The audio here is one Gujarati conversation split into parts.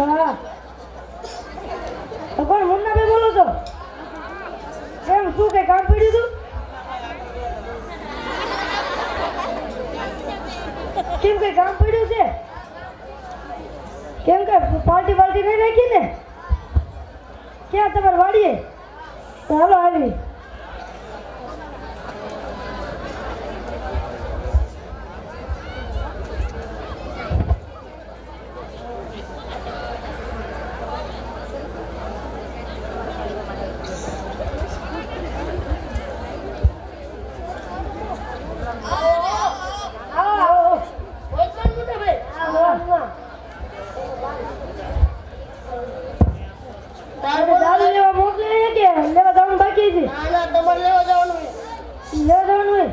હા તો કોણ મુન્નાભાઈ બોલો છો એમ શું કે, કામ પડ્યું હતું કેમ કઈ કામ પડ્યું છે? કેમ કે પાર્ટી પાર્ટી નહીં રાખી ને? ક્યાં તમારે વાડીએ? ચાલો આવો આવો આવો આવો અરે દારૂ લેવા મોકલે છે કે લેવા જવાનું બાકી છે લેવા જવાનું હોય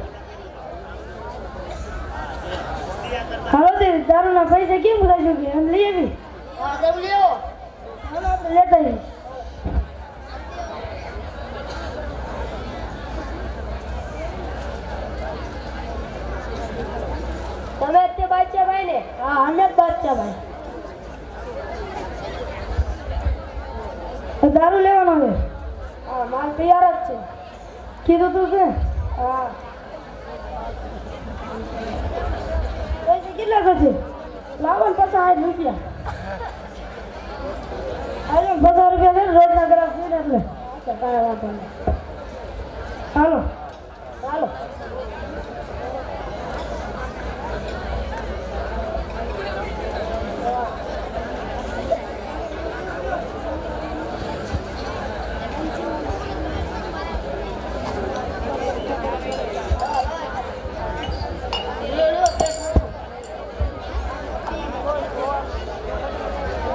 હાલો તે દારૂના પૈસા કેમ બધા કે? એમ લઈ આવી. હાલો આપણે લેતા તમે તે બાદશાહ ભાઈ ને? હા અમે જ બાદશાહ ભાઈ દારૂ લેવાનો છે? હા માલ તૈયાર જ છે. કીધું તું છે હા પૈસા કેટલા કરશે લાવો ને પચાસ રૂપિયા. હાલો પચાસ રૂપિયા છે રોજના ગ્રાહક છે ને એટલે. કાંઈ હાલો. ચાલો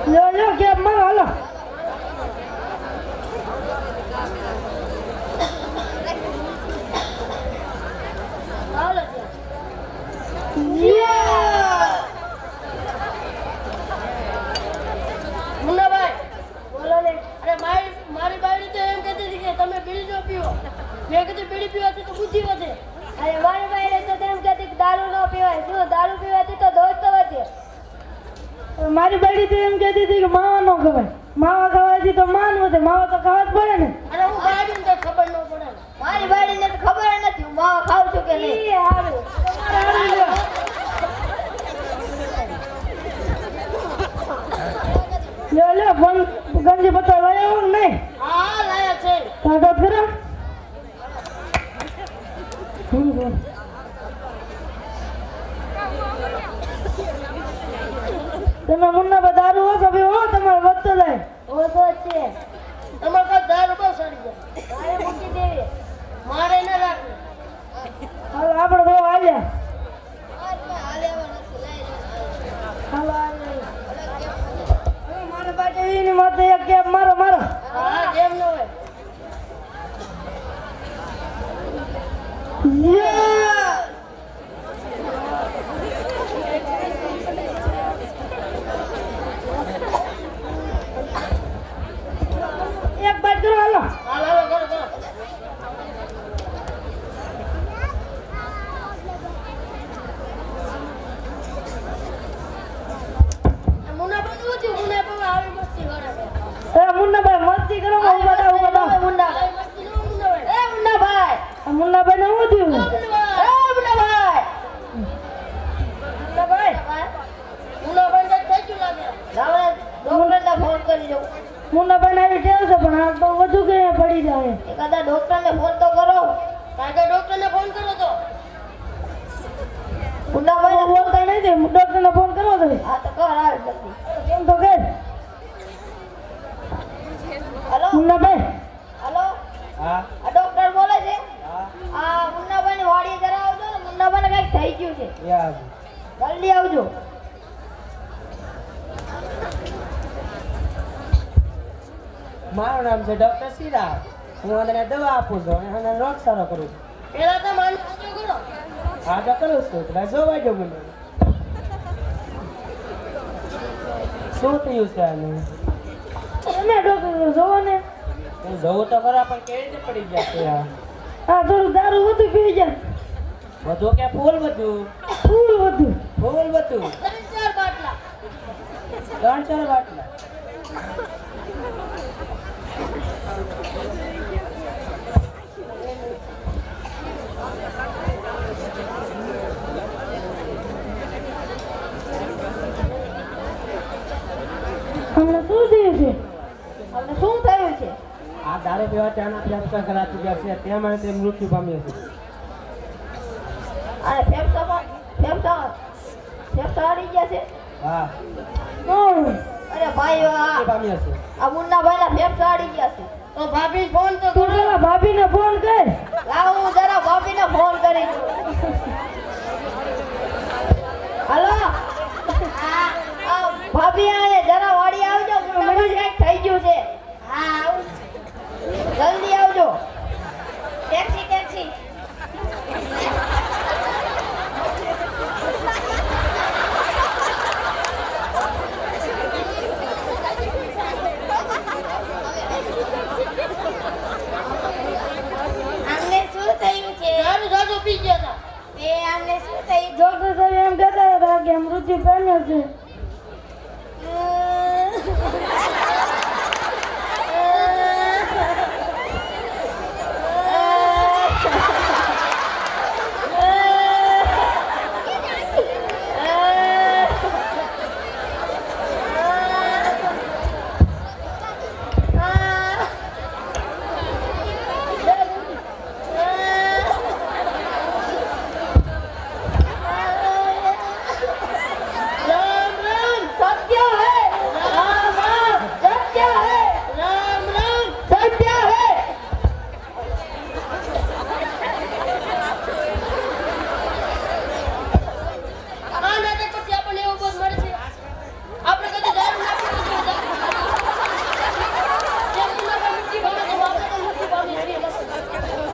લ્યો લ્યો કેબ મારો હાલો ચાલો મુન્નાભાઈ બોલો ને અરે મારી મારી બાયડી તો એમ કહેતી હતી કે તમે બીડી ન પીવો મેં કીધું બીડી પીવાથી તો બુદ્ધિ વધે અરે મારી બાઈને તો તેમ કહેતી કે દારૂ ન પીવાય શું દારૂ પીવાથી તો દોસ્ત વધે મારી બાડી તો એમ કહેતી હતી કે માવા નો ખવાય. માવા ખાવાથી તો માન વધે માવા તો ખાવા જ પડે ને. અને હું બાયડીને તો ખબર ન પડે. મારી બાડીને તો ખબર જ નથી હું માવા ખાઉં છું કે નહીં? ઈ તમે મુન્ના દારૂ હો પીવો હો તમારે વધતો જાય. ઓછો છે. તમારે કા દારૂ બહુ સડી જાય. મારે મૂકી દેવી. મારે ન રાખવું. હાલો આપણે તો હાલ્યા બોલતા ડોક્ટર ને ફોન કરો તમે હા તો કર હાલ કેમ તો કે. હલો? મુન્નાભાઈ. હલો? હા. આ ડોક્ટર બોલે છે? હા. આ મુન્નાભાઈ ની વાડી જરા આવજો ને મુન્નાભાઈ ને કંઈક થઈ ગયું છે. જલ્દી આવજો. મારું નામ છે ડોક્ટર સિરા હું તને દવા આપું છું અને રોગ સારો કરું છું. પેલા તો માન સાચું કરો. હા તો કરું છું એટલે જોવા જો મને. શું થયું છે આને? એને ડોક્ટર જોવો ને. હું જવું તો ખરા પણ કેવી રીતે પડી ગયા છે આ? આ થોડું દારૂ વધુ પી ગયા. વધુ કે ફૂલ વધુ? ફૂલ વધુ. ફૂલ વધુ? ત્રણ ચાર બાટલા ત્રણ ચાર બાટલા. હમણાં શું થયું છે? અમને શું થયું છે? આ દારૂ પીવા ત્યાંના ફેફસા ખરાબ થઈ ગયા છે ત્યાં માટે તે મૃત્યુ પામ્યો છે. આ ફેફસા ફેફસા ફેફસા અડી ગયા છે? હા. અરે ભાઈ આ મૃત્યુ પામ્યો છે. આ મુન્નાભાઈ ના ફેફસા હારી ગયા છે. તો ભાભી ફોન તો પેલા ભાભીને ફોન કર. આવું જરા જરા yazın.